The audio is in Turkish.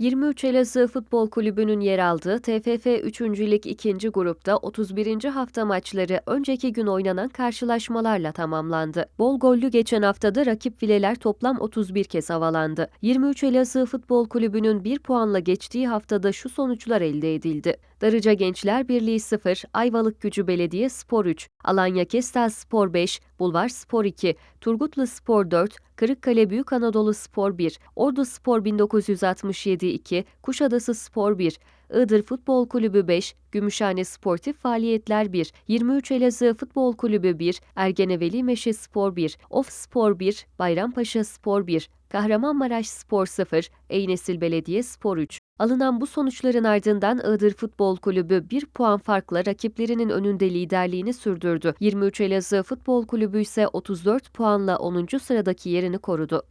23 Elazığ Futbol Kulübü'nün yer aldığı TFF 3. Lig 2. grupta 31. hafta maçları önceki gün oynanan karşılaşmalarla tamamlandı. Bol gollü geçen haftada rakip fileler toplam 31 kez havalandı. 23 Elazığ Futbol Kulübü'nün 1 puanla geçtiği haftada şu sonuçlar elde edildi. Darıca Gençler Birliği 0, Ayvalık Gücü Belediye Spor 3, Alanya Kestel Spor 5, Bulvar Spor 2, Turgutlu Spor 4, Kırıkkale Büyük Anadolu Spor 1, Ordu Spor 1967 2, Kuşadası Spor 1, Iğdır Futbol Kulübü 5, Gümüşhane Sportif Faaliyetler 1, 23 Elazığ Futbol Kulübü 1, Ergeneveli Meşe Spor 1, Of Spor 1, Bayrampaşa Spor 1, Kahramanmaraş Spor 0, Eynesil Belediye Spor 3. Alınan bu sonuçların ardından Iğdır Futbol Kulübü 1 puan farkla rakiplerinin önünde liderliğini sürdürdü. 23 Elazığ Futbol Kulübü ise 34 puanla 10. sıradaki yerini korudu.